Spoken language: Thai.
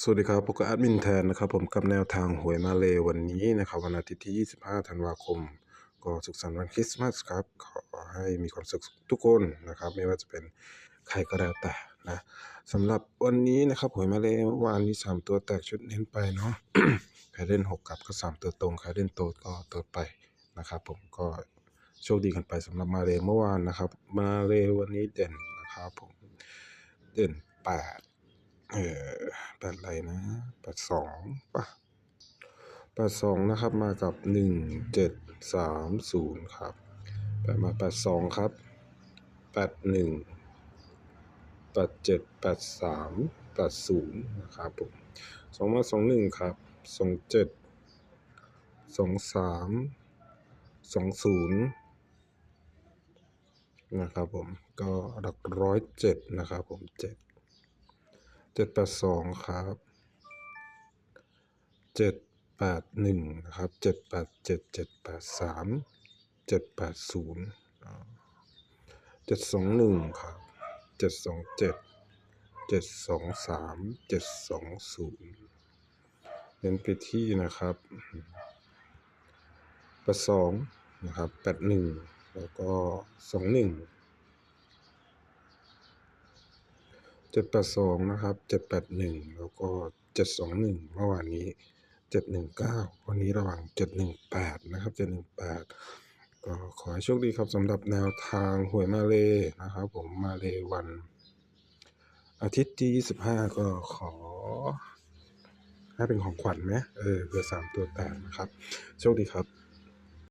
สวัสดีครับผมก็แอดมินแทนนะครับผมกับแนวทางหวยมาเลวันนี้นะครับวันอาทิตย์ที่ 25 ธันวาคม ก็สุขสันต์วันคริสต์มาสครับ ขอให้มีความสุขทุกคนนะครับ ไม่ว่าจะเป็นใครก็แล้วแต่นะสำหรับวันนี้นะครับหวยมาเลเมื่อวานนี้ 3 ตัวแตกชุดเน้นไปเนาะใครเล่น 6 กับก็ 3 ตัวตรงใครเล่นโต๊ดก็โต๊ดไปนะครับ ผมก็โชคดีกันไปสำหรับมาเลเมื่อวานนะครับ มาเลวันนี้เด่นนะครับผมเด่น8เออ แปดอะไรนะแปดสองป่ะแปดสองนะครับมากับหนึ่งเจ็ดสามศูนย์ครับแปดมาแปดสองครับแปดหนึ่งแปดเจ็ดแปดสามแปดศูนย์นะครับผมสองมาสองหนึ่งครับสองเจ็ดสองสามสองศูนย์นะครับผมก็หลักร้อยเจ็ดนะครับผมเจ็ด เจ็ดแปดสองครับเจ็ดแปดหนึ่งนะครับเจ็ดแปดเจ็ดเจ็ดแปดสามเจ็ดแปดศูนย์เจ็ดสองหนึ่งครับเจ็ดสองเจ็ดเจ็ดสองสามเจ็ดสองศูนย์เน้นไปที่นะครับแปดสองนะครับแปดหนึ่งแล้วก็สองหนึ่ง เจ็ดแปดสองนะครับเจ็ดแปดหนึ่งแล้วก็เจ็ดสองหนึ่งเมื่อวานนี้เจ็ดหนึ่งเก้าวันนี้ระหว่างเจ็ดหนึ่งแปดนะครับเจ็ดหนึ่งแปดก็ขอให้โชคดีครับสำหรับแนวทางหวยมาเลนะครับผมมาเลวัน อาทิตย์ที่ยี่สิบห้าก็ขอให้เป็นของขวัญไหมเออเพื่อสามตัวแตกนะครับ โชคดีครับ